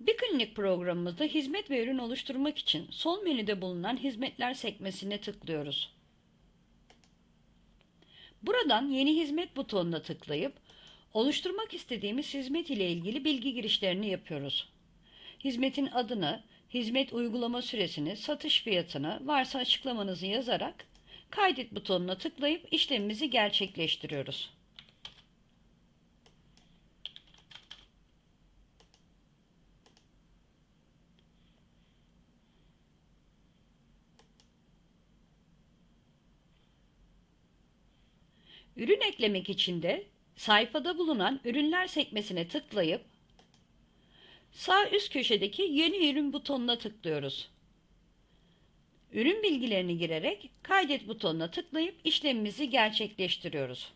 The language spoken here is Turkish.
Bir klinik programımızda hizmet ve ürün oluşturmak için sol menüde bulunan hizmetler sekmesine tıklıyoruz. Buradan yeni hizmet butonuna tıklayıp oluşturmak istediğimiz hizmet ile ilgili bilgi girişlerini yapıyoruz. Hizmetin adını, hizmet uygulama süresini, satış fiyatını, varsa açıklamanızı yazarak kaydet butonuna tıklayıp işlemimizi gerçekleştiriyoruz. Ürün eklemek için de sayfada bulunan ürünler sekmesine tıklayıp sağ üst köşedeki yeni ürün butonuna tıklıyoruz. Ürün bilgilerini girerek kaydet butonuna tıklayıp işlemimizi gerçekleştiriyoruz.